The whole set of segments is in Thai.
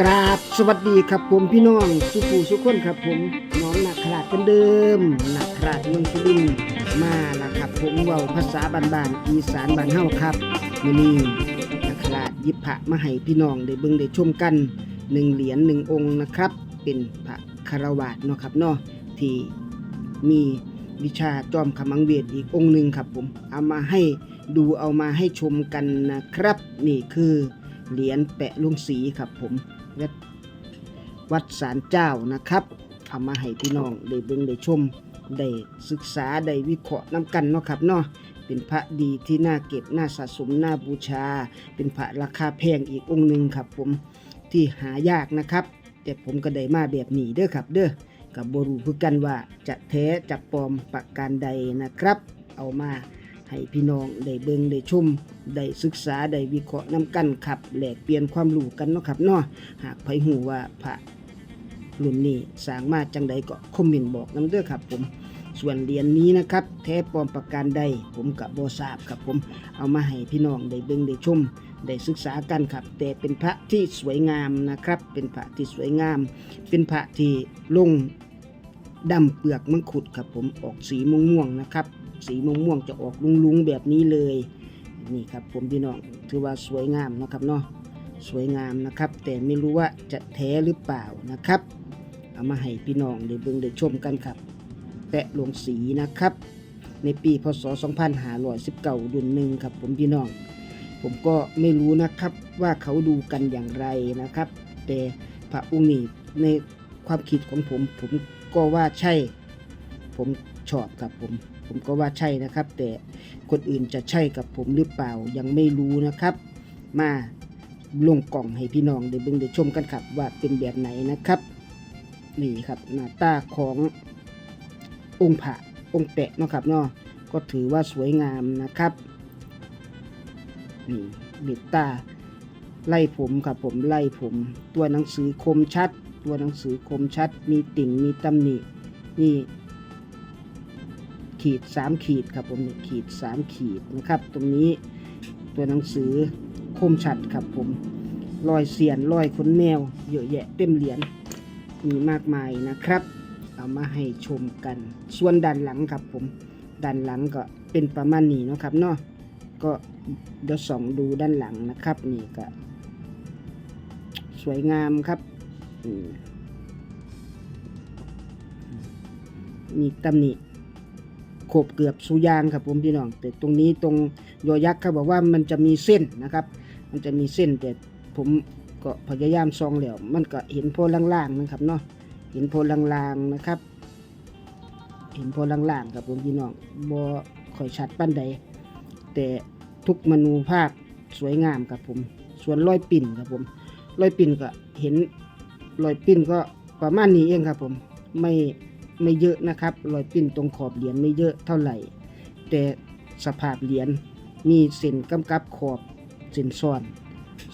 กราบสวัสดีครับผมพี่น้องสุภูสุขคนครับผมน้องนักขลาดกันเดิมนักขลาดเมืองสุรินทร์มาล้วครับผมเว้าภาษาบ้านๆอีสานบ้านเฮาครับมื้อนี้นักขลาดยิบพระมาให้พี่น้องได้เบิ่งได้ชมกันหนึ่งเหรียญหนึ่งองค์นะครับ เป็นพระคารวาสเนาะครับเนาะที่มีวิชาจอมขมังเวทอีกองค์หนึ่งครับผมเอามาให้ดูเอามาให้ชมกันนะครับ นี่คือ เหรียญแปะลงสีครับผมวัดวัดสารเจ้านะครับเอามาให้พี่น้องได้เบิ่งได้ชมได้ศึกษาได้วิเคราะห์น้ำกันเนาะครับเนาะเป็นพระดีที่น่าเก็บน่าสะสมน่าบูชา เป็นพระราคาแพงอีกองค์หนึ่งครับผมที่หายากนะครับ แต่ผมก็ได้มาแบบนี้เด้อครับ เด้อกับบรูคือกันว่าจะแท้จะปลอมประการใดนะครับ เอามา ให้พี่น้องได้เบิ่งได้ชมได้ศึกษาได้วิเคราะห์นํกันครับแลกเปลี่ยนความรู้กันเนาะครับเนาะหากใครหูว่าพระรุ่นนี้สร้างมาจังใดก็คอมเมนต์บอกนำเด้อครับ ผมส่วนเหรียญนี้นะครับ แท้ปลอมประการใดผมกับโบทราบครับผมเอามาให้พี่น้องได้เบิ่งได้ชมได้ศึกษากันครับ แต่เป็นพระที่สวยงามนะครับ เป็นพระที่สวยงาม เป็นพระที่ลงดำเปลือกมังคุดครับผมออกสีม่วงๆนะครับ สีม่วงๆจะออกลุงๆแบบนี้เลย นี่ครับผมพี่น้องถือว่าสวยงามนะครับเนาะสวยงามนะครับ แต่ไม่รู้ว่าจะแท้หรือเปล่านะครับ เอามาให้พี่น้องได้เบิ่งได้ชมกันครับแปะลงสีนะครับ ในปีพศ 2519ดุนหนึ่งครับ ผมพี่น้อง ผมก็ไม่รู้นะครับว่าเขาดูกันอย่างไรนะครับ แต่พระองค์นี้ในความคิดของผม ผมก็ว่าใช่ ผม ชอบครับผม ผมก็ว่าใช่นะครับ แต่คนอื่นจะใช่กับผมหรือเปล่ายังไม่รู้นะครับ มาลงกล่องให้พี่น้องได้เบิ่งได้ชมกันครับ ว่าเป็นแบบไหนนะครับ นี่ครับหน้าตาขององค์พระองค์แปะนะครับเนาะก็ถือว่าสวยงามนะครับนี่บิดตาไล่ผมครับผมไล่ผม ตัวหนังสือคมชัด ตัวหนังสือคมชัด มีติ่งมีตำหนินี่ ขีด 3 ขีดครับผมนี่ขีด 3 ขีดนะครับ ตรงนี้ตัวหนังสือคมชัดครับผมรอยเสียนรอยขนแมว เยอะแยะเต็มเหรียญมีมากมายนะครับ เอามาให้ชมกัน ส่วนด้านหลังครับผมด้านหลังก็เป็นประมาณนี้นะครับเนาะก็เดี๋ยวส่องดูด้านหลังนะครับ นี่ก็ สวยงามครับมีตำหนิ ขบเกือบสุยางครับผมพี่น้อง แต่ตรงนี้ตรงยอยักษ์เขาบอกว่ามันจะมีเส้นนะครับ มันจะมีเส้นแต่ผมก็พยายามซองแล้วมันก็เห็นโพล่างๆนะครับเนาะเห็นโพล่างๆนะครับ เห็นโพล่างๆครับผมพี่น้องบ่ค่อยชัดปั้นใดแต่ทุกมนูภาพสวยงามครับผม ส่วนรอยปิ่นครับผมรอยปิ่นก็เห็นรอยปิ่นก็ประมาณนี้เองครับผมไม่ ไม่เยอะนะครับ รอยปิ้นตรงขอบเหรียญไม่เยอะเท่าไหร่ แต่สภาพเหรียญมีเส้นกำกับขอบเส้นซ้อน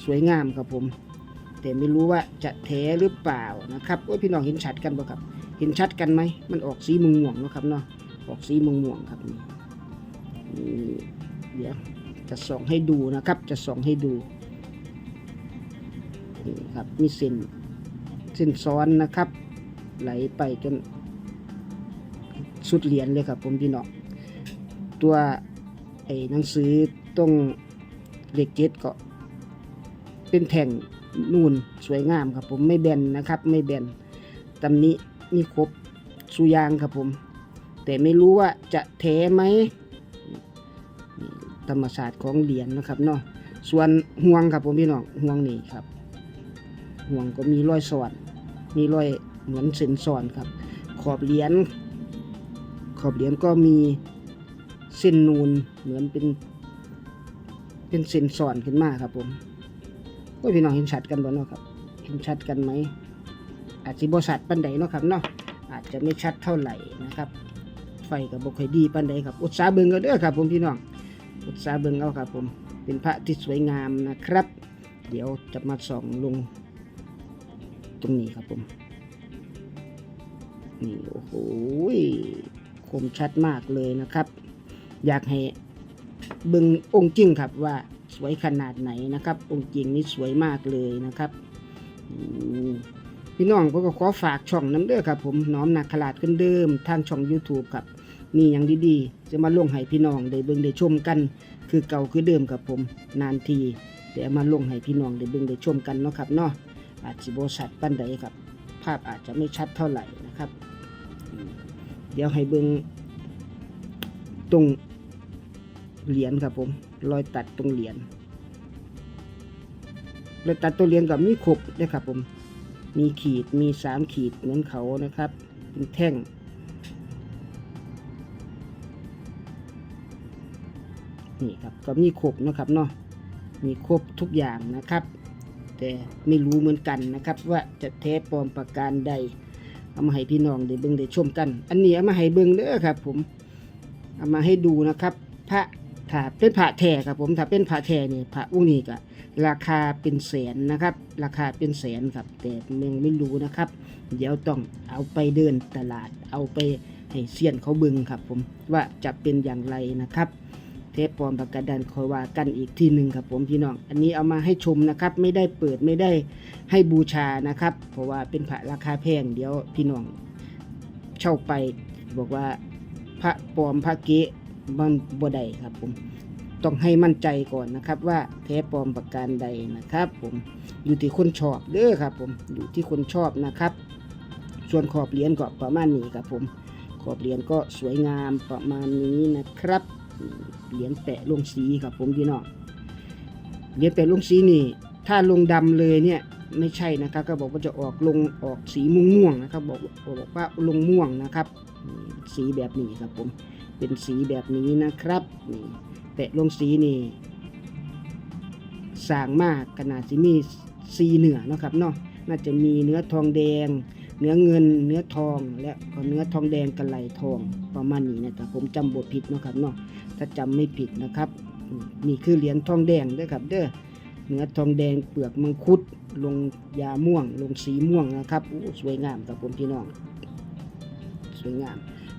สวยงามครับผม แต่ไม่รู้ว่าจะแท้หรือเปล่านะครับโอ้ยพี่น้องเห็นชัดกันบ่ครับ เห็นชัดกันไหมมันออกสีม่วงๆเนะครับเนาะออกสีม่วงๆครับนี่นี่เดี๋ยวจะส่องให้ดูนะครับ จะส่องให้ดูนี่ครับมีเส้นเส้นซ้อนนะครับ ไหลไปจน สุดเหรียญเลยครับ ผมพี่น้องตัวไอ้หนังสือตรงเลขเจ็ดก็เป็นแท่งนูนสวยงามครับ ผมไม่แบนนะครับ ไม่แบนตำนี้มีครบสุยางครับผม แต่ไม่รู้ว่าจะแท้ไหมธรรมศาสตร์ของเหรียญนะครับเนาะส่วนห่วงครับผมพี่น้องห่วงนี่ครับ ห่วงก็มีรอยสอนมีรอยเหมือนเส้นสอนครับ ขอบเหรียญ อบเหรียญก็มีเส้นนูนเหมือนเป็น เป็นเส้นซ้อนขึ้นมาครับผมโอ้ยพี่น้องเห็นชัดกันบ่เนาะครับ เห็นชัดกันไหมอาจจะบ่ชัดปันใดเนาะครับเนาะอาจจะไม่ชัดเท่าไหร่นะครับ ไฟกับบกค่อยดีปันใดครับ อุตสาเบิงเอาเด้อครับ ผมพี่น้องอุตสาเบิงเอาครับ ผมเป็นพระที่สวยงามนะครับ เดี๋ยวจะมาส่องลง ตรงนี้ครับผมนี่โอ้โห มชัดมากเลยนะครับ อยากให้เบึงองค์จริงครับว่าสวยขนาดไหนนะครับ องค์จริงนี่สวยมากเลยนะครับพี่น้องผมก็ขอฝากช่องน้ำเด้อครับ ผมน้อมนาคราชกันเดิมทางช่อง YouTube ครับมีอย่างดีๆ จะมาลงให้พี่น้องได้เบิ่งได้ชมกัน คือเก่าคือเดิมครับผมนานทีแต่เอามาลงให้พี่น้องได้เบิ่งได้ชมกันเนาะครับเนาะอาจสิบ่ชัดปานใดครับ ภาพอาจจะไม่ชัดเท่าไหร่นะครับ เดี๋ยวให้เบิ่งตรงเหรียญครับผมรอยตัดตรงเหรียญรอยตัดตัวเหรียญกับมีขบนะครับผม มีขีดมีสามขีดเหมือนเขานะครับเป็นแท่ง นี่ครับก็มีครบนะครับเนาะมีครบทุกอย่างนะครับ แต่ไม่รู้เหมือนกันนะครับว่าจะแท้ปลอมประการใด เอามาให้พี่น้องได้เบิ่งได้ชมกัน อันนี้เอามาให้เบิ่งเด้อครับ ผมเอามาให้ดูนะครับ พระถ้าเป็นพระแท้ครับผมถ้าเป็นพระแท้นี่ยพระองค์นี้ก็ราคาเป็นแสนนะครับ ราคาเป็นแสนครับ แต่ยังไม่รู้นะครับ เดี๋ยวต้องเอาไปเดินตลาด เอาไปให้เซียนเขาเบิ่งครับ ผมว่าจะเป็นอย่างไรนะครับ เทปปลอมประกาศดันคอยว่ากันอีกทีหนึ่งครับผมพี่น้อง อันนี้เอามาให้ชมนะครับ ไม่ได้เปิดไม่ได้ให้บูชานะครับ เพราะว่าเป็นพระราคาแพงเดี๋ยวพี่น้องเช่าไปบอกว่าพระปลอมพระเก๊มันบ่ได้ครับผมต้องให้มั่นใจก่อนนะครับ ว่าแท้ปลอมประการใดนะครับ ผมอยู่ที่คนชอบเด้อครับ ผมอยู่ที่คนชอบนะครับ ส่วนขอบเหรียญก็ประมาณนี้ครับผมขอบเหรียญก็สวยงามประมาณนี้นะครับ เหรียญแปะลงสีครับผมพี่น้องเหรียญแปะลงสีนี่ ถ้าลงดำเลยเนี่ยไม่ใช่นะครับ ก็บอกว่าจะออกลงออกสีม่วงม่วงๆนะครับ บอกบอกว่าลงม่วงนะครับ สีแบบนี้ครับผมเป็นสีแบบนี้นะครับนี่แปะลงสีนี่สางมากขนาดสีมีสีเหนือนะครับเนาะน่าจะมีเนื้อทองแดง เนื้อเงิน เนื้อทอง และก็เนื้อทองแดงกับไหลทองประมาณนี้นะแต่ผมจำบทผิดนะครับเนาะ ถ้าจำไม่ผิดนะครับมนี่คือเหรียญทองแดงเด้อครับเด้อเนื้อทองแดงเปลือกมังคุด ลงยาม่วง ลงสีม่วงนะครับโอ้สวยงามครับผมพี่น้อง สวยงาม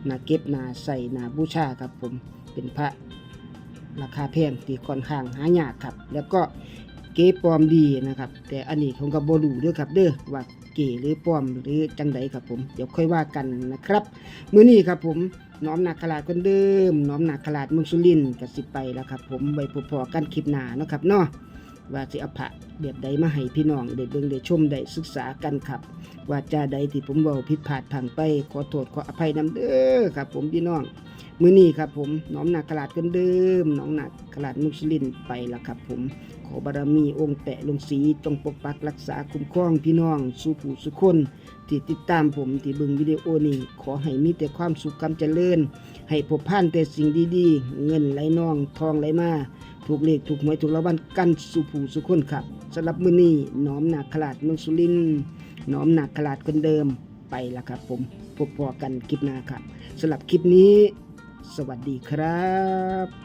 นาเก็บนาใส่นาบูชาครับผมเป็นพระราคาแพงที่ค่อนข้างหายากครับ แล้วก็เก๋ปลอมดีนะครับ แต่อันนี้ผมก็บ่รู้เด้วยครับ เด้อว่าเก๋หรือปลอมหรือจังใดครับผม เดี๋ยวค่อยว่ากันนะครับ มื้อนี้ครับผม น้อมนาคราชคนเดิม น้อมนาคราชมืองสุรินกับสิไปแล้วครับ ผมไว้พอๆกันคลิปหน้านะครับเนาะว่าสิอาพระแบบใดมาให้พี่น้องได้เบิ่งได้ชมได้ศึกษากันครับ ว่าจาใดที่ผมเว้าผิดพลาดพังไป ขอโทษขออภัยนำเด้อครับ ผมพี่น้องมื้อนี้ครับผมน้อมนาคราชคนเดิมน้องนาคราชมุสลินไปแล้วครับ ผม ขอบารมีองค์แปะลงสีจงปกปักรักษาคุ้มครองพี่น้องสู่ผู้สุคน ที่ติดตามผมที่เบิ่งวิดีโอนี้ ขอให้มีแต่ความสุขความเจริญ ให้พบผ่านแต่สิ่งดีๆ เงินไหลนองทองไหลมาถูกเลขถูกหวยถูกรางวัลกันสู่ผู้สุคนครับสำหรับมื้อนี้น้อมนาคราชเมืองสุรินทร์น้อมนาคราชคนเดิมไปล้วครับ ผมพบพอกันคลิปหน้าครับสำหรับคลิปนี้ สวัสดีครับ